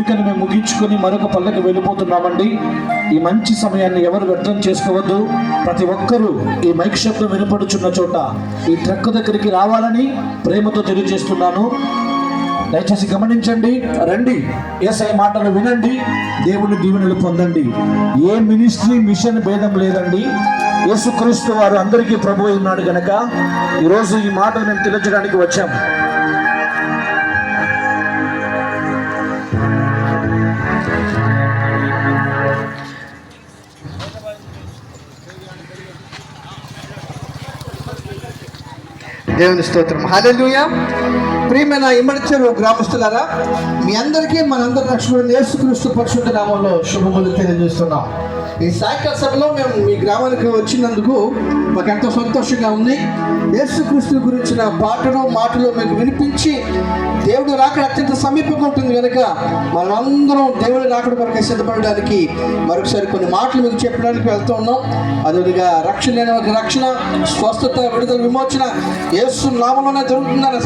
కూడికను మేము ముగించుకొని మరొక పల్లెకి వెళ్ళిపోతున్నామండి. ఈ మంచి సమయాన్ని ఎవరు వ్యర్థం చేసుకోవద్దు. ప్రతి ఒక్కరూ ఈ మైక్ శబ్దం వినపడుచున్న చోట ఈ ట్రక్ దగ్గరికి రావాలని ప్రేమతో తెలియజేస్తున్నాను. దయచేసి గమనించండి రండి. ఏసఐ మాటలు వినండి దేవుని దీవెనలు పొందండి. ఏ మినిస్ట్రీ మిషన్ భేదం లేదండి. యేసుక్రీస్తు వారు అందరికీ ప్రభు ఉన్నాడు గనక. ఈరోజు ఈ మాటలు మేము తెలియజడానికి వచ్చాం దేవుని స్తోత్రం హల్లెలూయా ప్రియమైన ఇమ్మడిచెరు గ్రామస్తులారా మీ అందరికీ మనందరి రక్షకుడు యేసుక్రీస్తు పరిశుద్ధ నామంలో శుభములు తెలియజేస్తున్నాం. ఈ సాయంకాల సభలో మేము మీ గ్రామానికి వచ్చినందుకు మాకు ఎంతో సంతోషంగా ఉంది. యేసుక్రీస్తు గురించిన పాటలు మాటలు మీకు వినిపించి దేవుడు రాకడ అత్యంత సమీపంగా ఉంటుంది కనుక మనమందరం దేవుడి రాకడ వరకు సిద్ధపడడానికి మరొకసారి కొన్ని మాటలు మీకు చెప్పడానికి వెళ్తూ ఉన్నాం. అదేవిధంగా రక్షణ లేని వారికి రక్షణ స్వస్థత విడుదల విమోచన యేసు నామంలోనే జరుగుతుందని